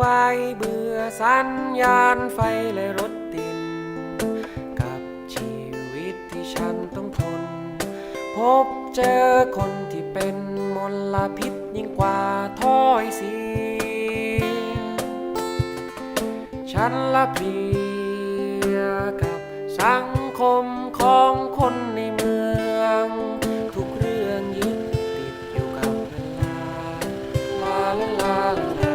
วายเบื่อสัญญาณไฟและรถติด กับชีวิตที่ฉันต้องทน พบเจอคนที่เป็นมลพิษยิ่งกว่าถ้อยเสียฉันละเพลียกับสังคมของคนในเมือง ทุกเรื่องยึดติดอยู่กับเวลาลาลาลา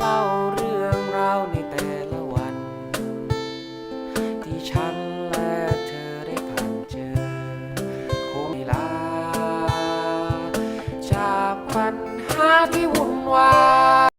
เล่าเรื่องราวในแต่ละวัน ที่ฉันและเธอได้ผ่านเจอ คงไม่ลา จากปัญหาที่วุ่นวาย